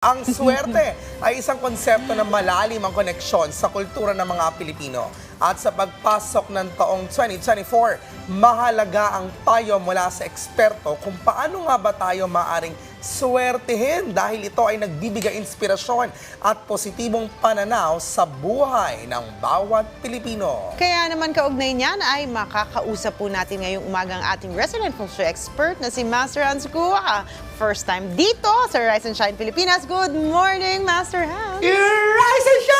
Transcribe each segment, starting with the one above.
Ang swerte ay isang konsepto na malalim ang koneksyon sa kultura ng mga Pilipino. At sa pagpasok ng taong 2024, mahalaga ang payo mula sa eksperto kung paano nga ba tayo maaring swertehin dahil ito ay nagbibigay inspirasyon at positibong pananaw sa buhay ng bawat Pilipino. Kaya naman kaugnay niyan ay makakausap po natin ngayong umagang ating resident feng shui expert na si Master Hans Kua. First time dito sa Rise and Shine Pilipinas. Good morning, Master Hans! Rise and shine,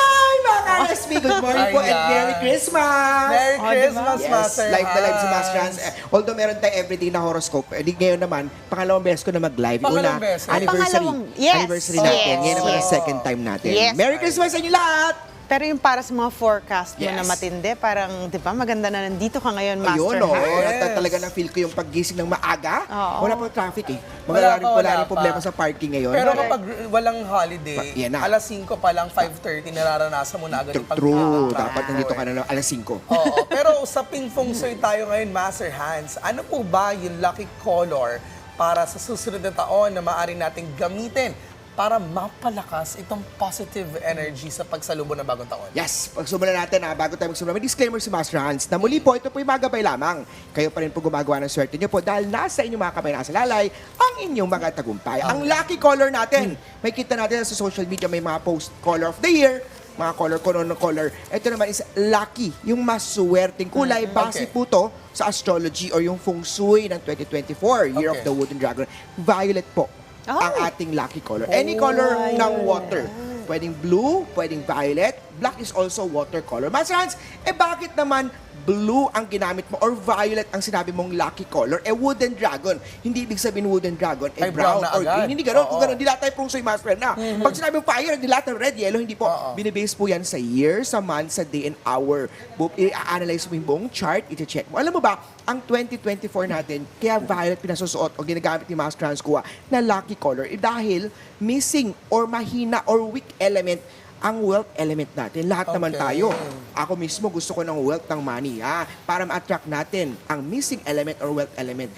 ka-RSP! Good morning po and. Merry Christmas! Merry Oh, Christmas, Yes, Master live na live si Hans. Master Hans. Eh, although meron tayo everyday na horoscope, eh, di ngayon naman, pangalawang beses ko na mag-live. Pangalawang Una, beses? anniversary. Pangalawang- yes, Anniversary natin. yes, Ngayon naman ang yes. second time natin. Yes. Merry Christmas sa inyo lahat! Pero yung para sa mga forecast mo Yes. na matindi, parang, di ba, maganda na nandito ka ngayon, Master Ayun, oh, Hans. Yes. at talaga na feel ko yung paggising ng maaga. Oo. Wala pa traffic eh. Wala Wala, rin, pa, wala wala rin problema pa. sa parking ngayon. Pero Correct. kapag walang holiday, Pa- yan na. alas 5 pa lang, 5.30, nararanasan mo na agad yung True, pag- dapat nandito ka na ng alas 5. Oo, pero sa Ping Feng Shui tayo ngayon, Master Hans, ano po ba yung lucky color para sa susunod na taon na maaari nating gamitin para mapalakas itong positive energy sa pagsalubong ng bagong taon? Yes, pagsumula natin ha, bago tayo magsimula, may disclaimer si Master Hans na muli po, ito po yung magabay lamang. Kayo pa rin po gumagawa ng swerte niyo po dahil nasa inyong mga kamay nasa lalay ang inyong mga tagumpay. Ang lucky color natin, may kita natin sa social media, may mga post color of the year, mga color, color, color. Ito naman is lucky, yung mas suwerteng kulay. Base okay. po to sa astrology or yung feng shui ng 2024, Year of Okay. the Wooden Dragon. Violet po. Ang ating lucky color. Any color ng water. Pwedeng blue, pwedeng violet. Black is also watercolor. Master Hans, eh bakit naman blue ang ginamit mo or violet ang sinabi mong lucky color? Eh wooden dragon. Hindi ibig sabihin wooden dragon, eh Ay, brown brown, na or agad. green. Hindi gano'n. Kung Oo. gano'n, di lahat tayo prong soy master na. Pag sinabi mong fire, di lahat ng red, yellow, hindi po. Oo. Binibase po yan sa year, sa month, sa day and hour. I-analyze mo yung buong chart, iti-check mo. Alam mo ba, ang 2024 natin, kaya violet pinasusuot o ginagamit ni Master Hans Kua na lucky color eh, dahil missing or mahina or weak element ang wealth element natin. Lahat naman Okay. tayo. Ako mismo gusto ko ng wealth ng money ha, para ma-attract natin ang missing element or wealth element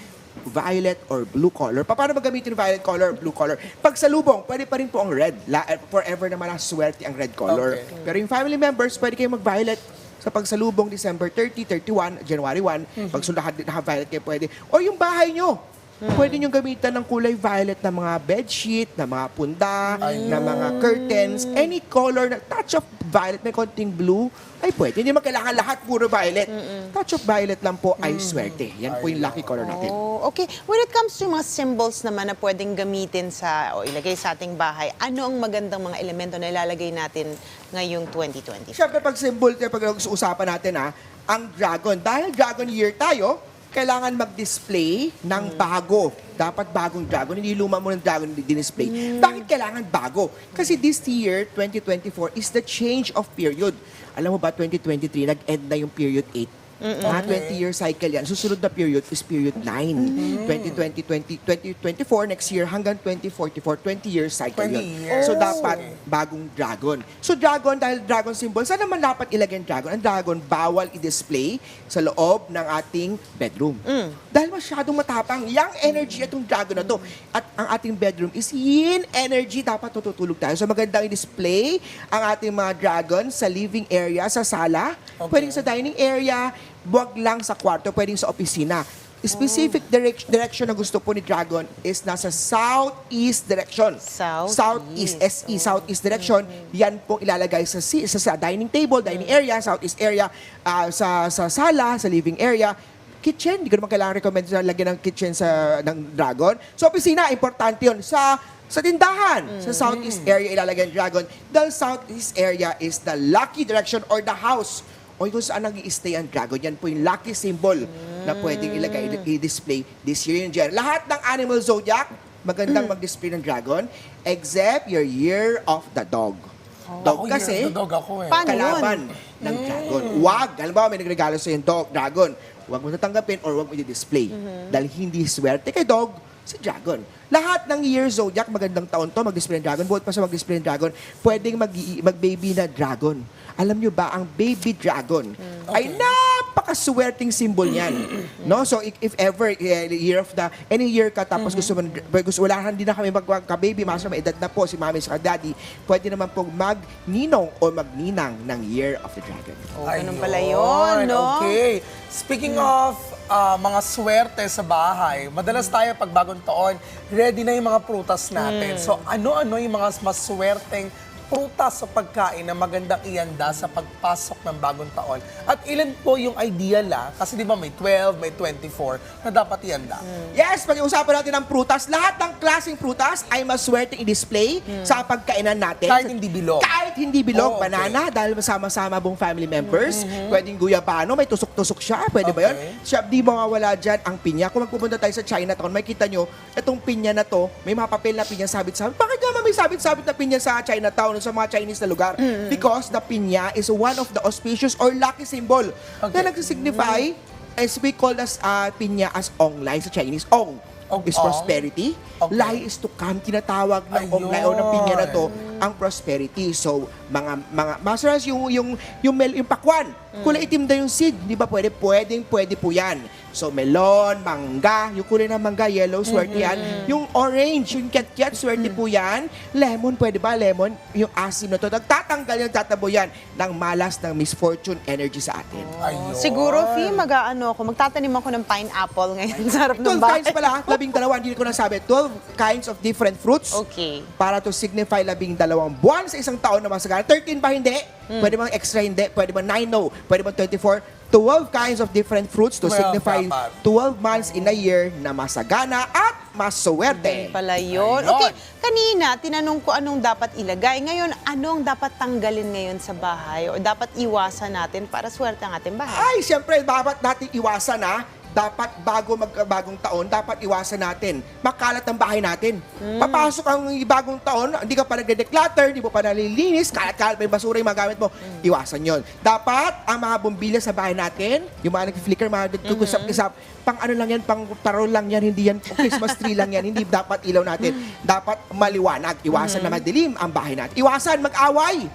violet or blue color. Pa- Paano ba gamitin violet color or blue color? Pag sa lubong, pwede pa rin po ang red. La- eh, forever naman ang swerte ang red color. Okay. Pero yung family members, pwede kayong mag-violet sa pagsalubong December 30, 31, January 1. Pag sulahan din naka-violet kayo pwede. O yung bahay nyo. Pwede nyo gamitan ng kulay violet na mga bedsheet, na mga punda, na mga curtains, any color na touch of violet, may konting blue, ay pwede. Hindi man kailangan lahat puro violet. Touch of violet lang po ay swerte. Yan po yung lucky color natin. Oh, okay. When it comes to mga symbols naman na pwedeng gamitin sa o ilagay sa ating bahay, ano ang magandang mga elemento na ilalagay natin ngayong 2020? Siyempre, pag symbol, pag usapan natin ha, ang dragon. Dahil dragon year tayo, kailangan mag-display ng bago. Dapat bagong dragon. Hindi luma mo ng dragon na display. Bakit kailangan bago? Kasi this year, 2024, is the change of period. Alam mo ba, 2023, nag-end na yung period 8. Mga 20-year cycle yan. Susunod na period is period 9. 2020, 20, 2024, next year, hanggang 2044, 20-year cycle 20 yun. years. So, dapat bagong dragon. So dragon, dahil dragon symbol, saan naman dapat ilagay ang dragon? Ang dragon, bawal i-display sa loob ng ating bedroom. Dahil masyadong matapang, yang energy itong dragon na to. At ang ating bedroom is yin energy, dapat tututulog tayo. So magandang i-display ang ating mga dragon sa living area, sa sala, Okay. pwedeng sa dining area, buwag lang sa kwarto, pwedeng sa opisina. Specific direct- direction na gusto po ni Dragon is nasa southeast direction. Southeast. Southeast, SE, southeast direction. Yan pong ilalagay sa, si- sa, sa dining table, dining area, southeast area, ah, sa, sa sala, sa living area. Kitchen, hindi ko naman kailangan recommend na lagyan ng kitchen sa ng dragon. So, opisina, importante yun. Sa sa tindahan, sa southeast area ilalagay ang dragon. Dahil southeast area is the lucky direction or the house o kung saan nag stay ang dragon. Yan po yung lucky symbol na pwedeng ilagay, i-display this year. Yun dyan. Lahat ng animal zodiac, magandang mag-display ng dragon, except your year of the dog. Ako, Dog kasi, of the dog ako eh. Paano kalaban ng dragon. Wag, alam ba, may nagregalo sa yung dog, dragon. Huwag mo natanggapin or huwag mo i-display. Dahil hindi swerte kay dog, si dragon. Lahat ng year zodiac, magandang taon to, mag-display ng dragon. Buhat pa sa mag-display ng dragon, pwedeng mag- mag-baby na dragon. Alam nyo ba, ang baby dragon ay napaka napakaswerteng symbol niyan. no? So if, if ever eh, year of the any year ka tapos gusto mo gusto wala hindi na kami magka-baby, master may edad na po si mami sa daddy, pwede naman pong magninong o magninang ng Year of the Dragon. Oh, ganun pala yun, no? Okay. Speaking of ah, mga swerte sa bahay, madalas tayo pag bagong taon, ready na yung mga prutas natin. So ano-ano yung mga mas swerteng prutas sa pagkain na magandang ihanda sa pagpasok ng bagong taon? At ilan po yung ideal ah? Kasi di ba may 12, may 24 na dapat ihanda? Yes, pag-uusapan natin ang prutas. Lahat ng klaseng prutas ay maswerte i-display sa pagkainan natin. Kahit hindi bilog. Kahit hindi bilog. Oh, okay. Banana, dahil masama-sama buong family members. Pwedeng guyabano, may tusok-tusok siya. Pwede ba yun? Okay. Siya, di mawawala dyan ang pinya. Kung magpupunta tayo sa Chinatown, may kita nyo, itong pinya na to, may mga papel na pinya sabit-sabit. Bakit may sabit-sabit na pinya sa Chinatown sa mga Chinese na lugar? Because the pinya is one of the auspicious or lucky symbol Okay. na nagsisignify as we call as uh, pinya as ong lai sa Chinese. Ong Ong- is prosperity. Okay. Lai is to come. Tinatawag ng ong lai o ng pinya na to ang prosperity. So, mga mga masaras yung yung yung mel, yung pakwan. Kulay itim na yung seed, di ba pwede? Pwedeng pwede po yan. So, melon, mangga, yung kulay ng mangga, yellow, swerte yan. Yung orange, yung cat-cat, swerte po yan. Lemon, pwede ba? Lemon, yung asim na to. Nagtatanggal yung tatabo yan ng malas ng misfortune energy sa atin. Ayun. Siguro, Fee, mag-ano ako, magtatanim ako ng pineapple ngayon sa harap ng 12 bahay. kinds pala, labing dalawa, hindi ko nasabi. 12 kinds of different fruits. Okay. Para to signify labing dalawang buwan sa isang taon na masagana. 13 ba hindi? Hmm. Pwede bang extra hindi? Pwede bang 9 no? Pwede bang 24? 12 kinds of different fruits to 12 signify dapat. 12 months in a year na masagana at maswerte. Pala yun. Okay, kanina, tinanong ko anong dapat ilagay. Ngayon, anong dapat tanggalin ngayon sa bahay o dapat iwasan natin para swerte ang ating bahay? Ay, siyempre, dapat natin iwasan na dapat bago magbagong taon, dapat iwasan natin. Makalat ang bahay natin. Papasok ang bagong taon, hindi ka pa nagde-declutter, hindi mo pa nalilinis, kalat-kalat pa yung basura yung mga gamit mo. Iwasan yon. Dapat ang mga bumbilya sa bahay natin, yung mga nag-flicker, mga nagkukusap-kisap, pang ano lang yan, pang parol lang yan, hindi yan Christmas tree lang yan, hindi dapat ilaw natin. Dapat maliwanag, iwasan na madilim ang bahay natin. Iwasan mag-away.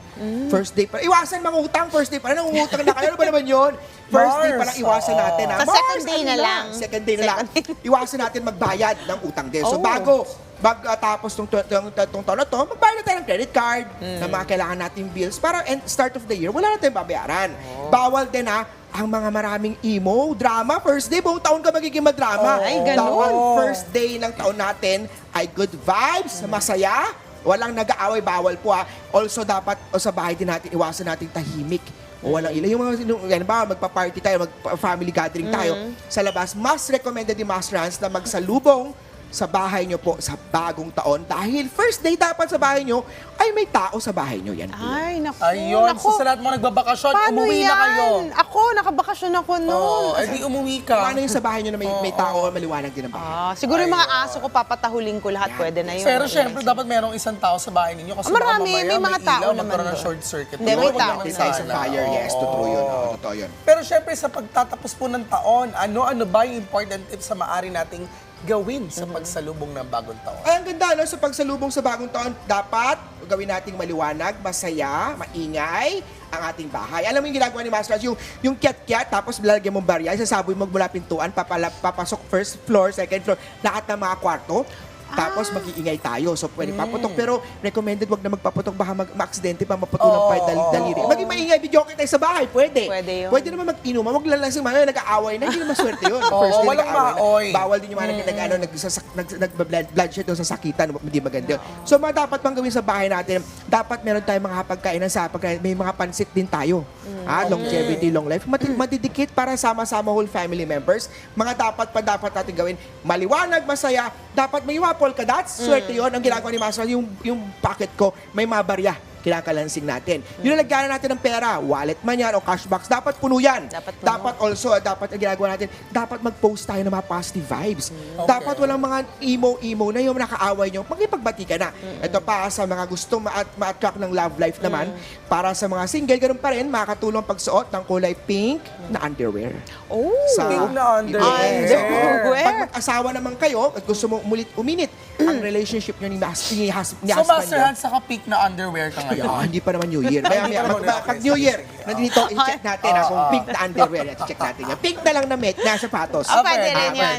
First day pa. Iwasan mangutang, first day pa. Umutang na kayo? Ano ba naman yun? First day pa lang iwasan natin. ha? Sa Mars, second day ano na lang. Second day na lang. Iwasan natin magbayad ng utang din. So Oh. bago magtapos tong tong tong taon na to, magbayad na tayo ng credit card Hmm. na mga kailangan nating bills para end start of the year, wala na tayong babayaran. Oh. Bawal din ha, ang mga maraming emo, drama, first day, buong taon ka magiging madrama. Oh. Ay, ganun. Dapat first day ng taon natin ay good vibes, masaya, walang nag-aaway, bawal po ha. Also, dapat o sa bahay din natin, iwasan natin tahimik. O walang ilaw. Yung mga, yan ba, magpa-party tayo, mag-family gathering tayo sa labas, mas recommended ni Master Hans na magsalubong sa bahay nyo po sa bagong taon dahil first day dapat sa bahay nyo ay may tao sa bahay nyo. Yan po. Ay, naku. Ayun, naku. so sa lahat mga nagbabakasyon, Paano umuwi yan? na kayo. Ako, nakabakasyon ako noon. Oo, eh di umuwi ka. Paano yung sa bahay nyo na may, may tao maliwanag din ang bahay? Ah, siguro yung mga Ayun. aso ko, papatahulin ko lahat. Yan. Pwede na yun. Pero syempre, dapat merong isang tao sa bahay ninyo kasi Ah, marami, baka mamaya may mga tao ilaw, naman magkaroon ng doon. short circuit. Hindi, may tao. naman May tayo sa sana. fire, yes, Oo. totoo yun. oo, totoo yun. Pero syempre, sa pagtatapos po ng taon, ano-ano ba yung important tips sa maaari nating gawin sa pagsalubong ng bagong taon? Ay, ang ganda, no? Sa pagsalubong sa bagong taon, dapat gawin nating maliwanag, masaya, maingay ang ating bahay. Alam mo yung ginagawa ni Master Raj, yung, yung kiat-kiat, tapos lalagyan mong barya, isasaboy mo mula pintuan, papala, papasok first floor, second floor, lahat ng mga kwarto, tapos mag-iingay tayo. So, pwede paputok. Pero recommended wag na magpaputok. Baka mag- ma-aksidente pa, maputulan pa yung dal- Oo, daliri. oo. Maging maingay, video tayo sa bahay. Pwede. Pwede yun. Pwede naman mag-inuman. Wag lang lang sa mga nag-aaway na. Hindi naman swerte yun. Oo, First day walang nag-aaway na. maoy. Bawal din yung mga nag, ano, nagsasak, nag, nag-bloodshed doon sa sakitan. Hindi maganda yun. So, mga dapat pang gawin sa bahay natin, dapat meron tayong mga hapagkainan sa hapagkainan. May mga pansit din tayo. Ah, longevity, long life. Mati- Matidikit para sama-sama whole family members. Mga dapat pa dapat natin gawin. Maliwanag, masaya. Dapat may mga polka dots. Swerte yun. Ang ginagawa ni Master, yung, yung pocket ko, may mga barya kinakalansing natin. Yung nalagyan natin ng pera, wallet man yan o cash box, dapat puno yan. Dapat puno. dapat also, ah, dapat ang ginagawa natin, dapat mag-post tayo ng mga positive vibes. Okay. Dapat walang mga emo-emo na yung nakaaway nyo, makipagbati ka na. Ito pa sa mga gustong ma- ma-attract ng love life naman, para sa mga single, ganun pa rin, makakatulong pagsuot ng kulay pink na underwear. Oh, Sa Pink na underwear. Underwear. Pag mag-asawa naman kayo at gusto mo umulit uminit ang relationship nyo ni, mas, ni, hus, ni So, husband Master nyo. Hans, saka peak na underwear ka ngayon. Yeah, hindi pa naman New Year. Hindi maya, mag, mag- pag New Year, nandito, i-check natin ha, kung pink na underwear. yan, check natin yan. Pink na lang na met, na sapatos. Ah, pwede rin yan.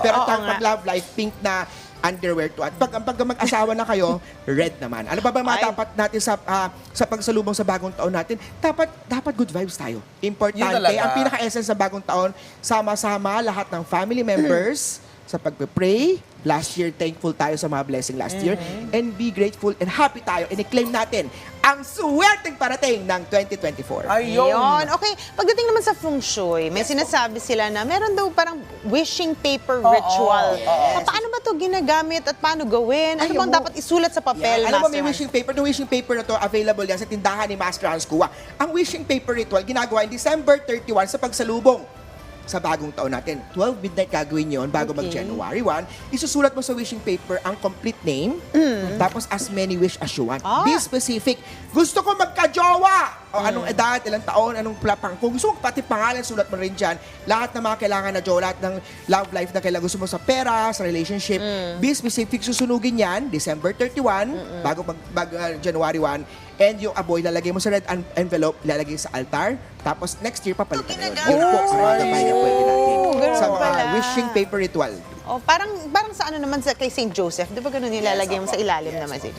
Pero pag, love life, pink na underwear to. At pag, pag mag-asawa na kayo, red naman. Ano ba ba mga Ay. dapat natin sa ah, sa pagsalubong sa bagong taon natin? Dapat dapat good vibes tayo. Importante. Ang pinaka-essence sa bagong taon, sama-sama lahat ng family members sa pagpe-pray. Last year, thankful tayo sa mga blessing last year. And be grateful and happy tayo. And i-claim natin ang suwerteng parating ng 2024. Ayun. Yun. Okay, pagdating naman sa feng shui, may sinasabi sila na meron daw parang wishing paper ritual. Pa- Paano ba to ginagamit at paano gawin? Ano Ay, bang oo. dapat isulat sa papel. Alam mo, may Master wishing paper. The wishing paper na to, available yan sa tindahan ni Master Hans Kua. Ang wishing paper ritual, ginagawa in December 31 sa pagsalubong sa bagong taon natin. 12 midnight gagawin yon bago Okay. mag-January 1. Isusulat mo sa wishing paper ang complete name, tapos as many wish as you want. Ah. Be specific. Gusto ko magka-jowa! O anong edad, ilang taon, anong plapang. Kung gusto mo pati pangalan, sulat mo rin dyan. Lahat ng mga kailangan na jowa, lahat ng love life na kailangan gusto mo sa pera, sa relationship. Be specific. Susunugin yan, December 31, bago mag, mag uh, January 1. And yung aboy, lalagay mo sa red en- envelope, lalagay sa altar. Tapos next year, papalitan mo yun. Yun po, sa mga na pwede natin. ganun Sa mga pala. wishing paper ritual. Oh, parang parang sa ano naman sa kay St. Joseph, 'di ba ganun nilalagay mo sa ilalim naman si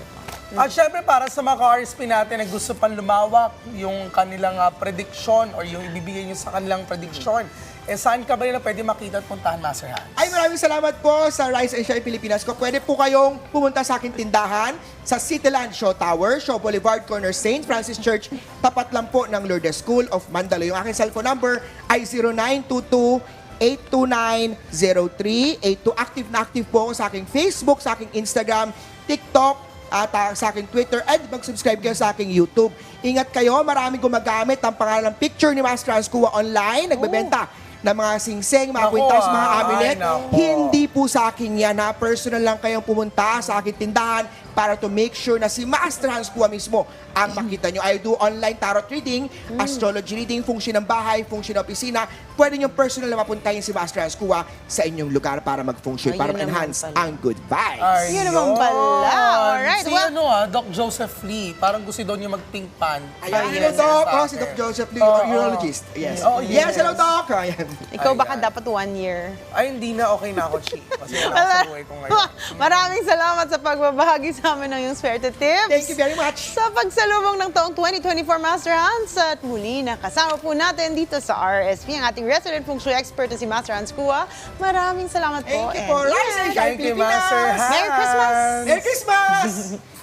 At syempre, para sa mga ka-RSP natin na gusto pang lumawak yung kanilang ah, prediction or yung ibibigay nyo sa kanilang prediction, eh saan ka ba nila pwede makita at puntahan, Master Hans? Ay, maraming salamat po sa Rise and Shine Pilipinas ko. Pwede po kayong pumunta sa aking tindahan sa Cityland Show Tower, Show Boulevard Corner, St. Francis Church. Tapat lang po ng Lourdes School of Mandalo. Yung aking cellphone number ay 0922 829-0382. Active na active po ako sa aking Facebook, sa aking Instagram, TikTok, at ah, sa aking Twitter, and mag-subscribe kayo sa aking YouTube. Ingat kayo, maraming gumagamit ang pangalan ng picture ni Master Hans Kua online, nagbebenta ng mga singseng, mga Naku, kwintas, mga ay, amulet. naku. Hindi po sa akin yan, ha? Personal lang kayong pumunta sa aking tindahan para to make sure na si Master Hans Kua mismo ang makita nyo. I do online tarot reading, astrology reading, function ng bahay, function ng opisina. Pwede nyo personal na mapuntahin si Master Hans Kua sa inyong lugar para mag-function, Ayun para naman ma-enhance pala. ang good vibes. Ayun. Yun naman pala. Alright, Si well- ano ah, Doc Joseph Lee, parang gusto daw niya mag-pink pan. Ayan, Ayun, hello Doc. Oh, si. Doc Joseph Lee, Oo. urologist. Yes. Oh, yes. yes. hello Doc. Ayan. Ikaw baka Ayan. dapat one year. Ay, hindi na, okay na ako, Chi. Kasi na sa buhay ko ngayon. Maraming salamat sa pagbabahagi sa amin ng iyong swerte tips. Thank you very much. Sa pagsalubong ng taong 2024 Master Hans at muli nakasama po natin dito sa RSP ang ating resident feng shui expert na si Master Hans Kua. Maraming salamat po. Thank you and po. Rise and shine, Thank you, Master Pilipinas. Hans. Merry Christmas! Merry Christmas!